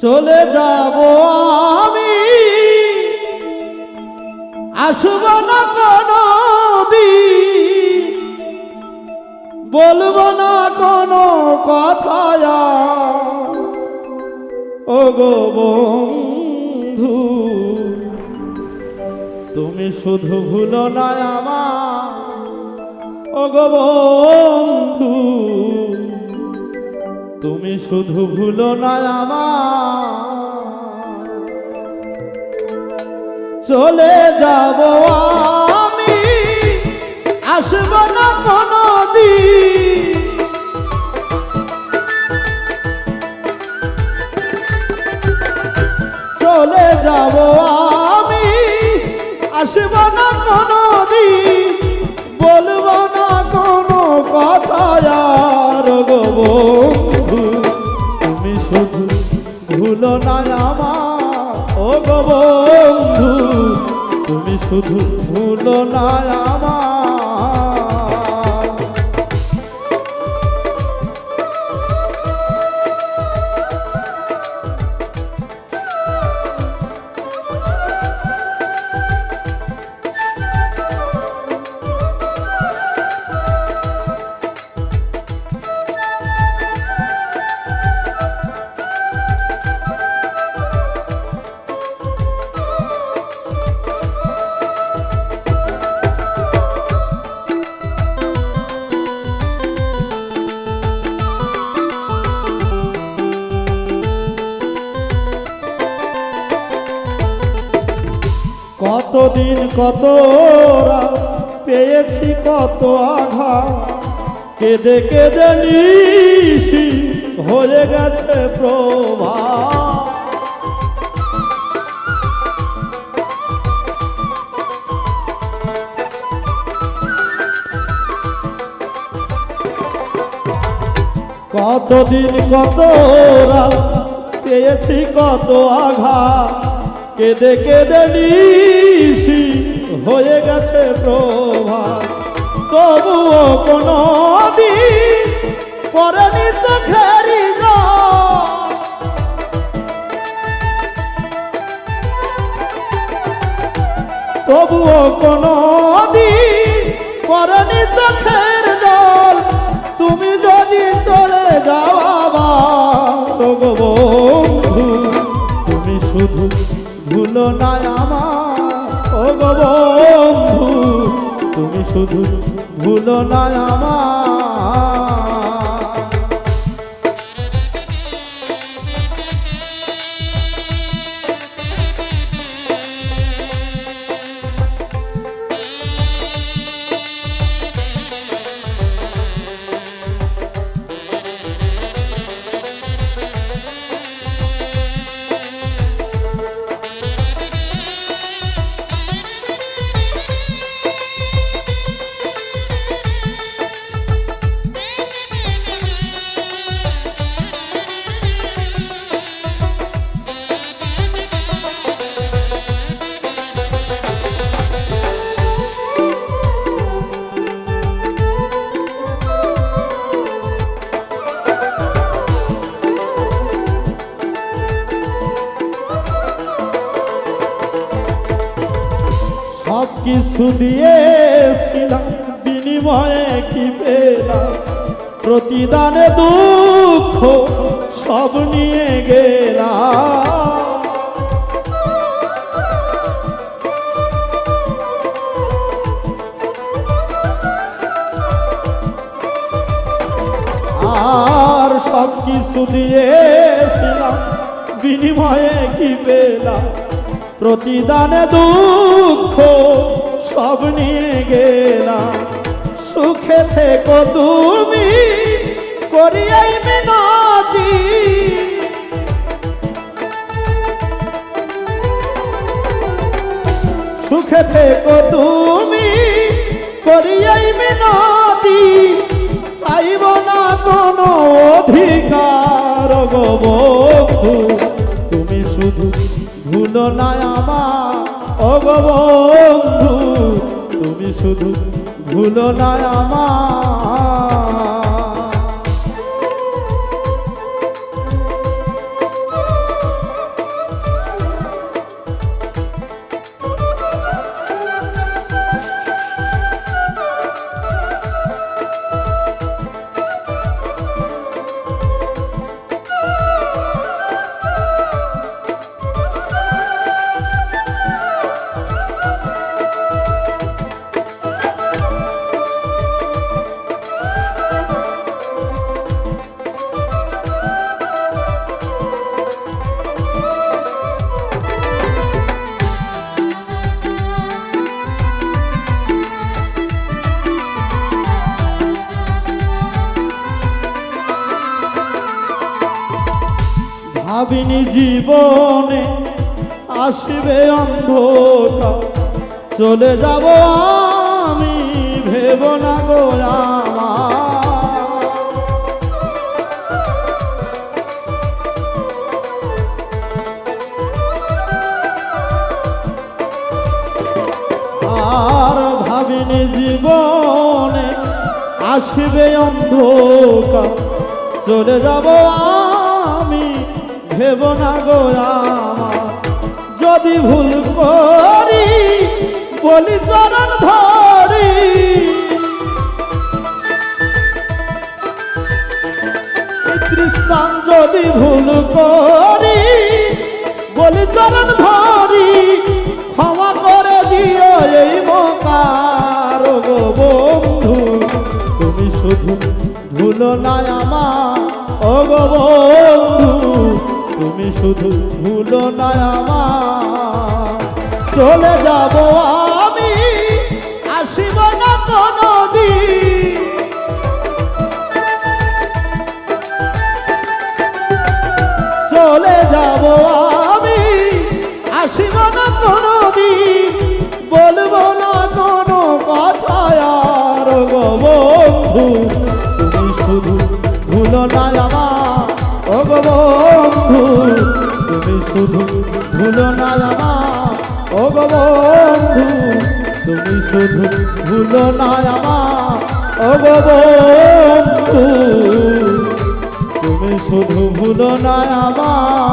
চলে যাব আমি। আসব না কোনো বলব না কোনো কথা। ও গো বন্ধু, তুমি শুধু ভুলো না আমার ও গো বন্ধু, তুমি শুধু ভুলো না আমার চলে যাব আমি। আসব না কোনো চলে যাব আমি। আসব না কোনো বলব না কোনো কথা আর গো বন্ধু। তুমি শুধু ভুলো না আমার বন্ধু তুমি শুধু ভুলো না আমার কতদিন কত পেয়েছি কত আঘাত। কেঁদে কেঁদে নিশি হয়ে গেছে প্রভা কতদিন কত পেয়েছি কত আঘাত। কেঁদে কেঁদে নিশি হয়ে গেছে প্রভাত। তবুও কোনো দিন। তবুও কোনো দিন চোখের জল। তুমি যদি চলে যাও বন্ধু, তুমি শুধু ভুলো না আমার ও গো শুধু ভুলো না আমার। সব কিছু দিয়েছিলাম, বিনিময়ে কি পেলাম? প্রতিদানে দুঃখ সব নিয়ে গেলাম। আর সব কিছু দিয়েছিলাম, বিনিময়ে কি পেলাম? প্রতিদানে দুঃখ সব নিয়ে গেলাম। সুখে থেকো তুমি, করিয়াই মিনতি। সুখে থেকো তুমি, করিয়াই মিনতি। চাইব না কোনো অধিকার গো তুমি শুধু ভুলো না আমার। ও বন্ধু তুমি শুধু ভুলো নাই আমার। ভাবিনি জীবনে আসবে অন্ধকার। চলে যাব আমি, ভেব না গো আর ভাবিনি জীবনে আসবে অন্ধকার। চলে যাব আমি ভেব না গো যদি ভুল করি, বলি চরণ ধরি। খ্রিস্টান যদি ভুল করি, বলি চরণ ধরি। ক্ষমা করে দিও এই মকার বন্ধু। তুমি শুধু ভুলো না আমার, ও বন্ধু। তুমি শুধু ভুলো না আমার। চলে যাব আমি, আসিব না কোনো দিন চলে যাব আমি, আসিব না কোনো দিন শুধু ভুলো না আমার ও গো বন্ধু, তুমি শুধু ভুলো না আমার ও গো বন্ধু, তুমি শুধু ভুলো না আমার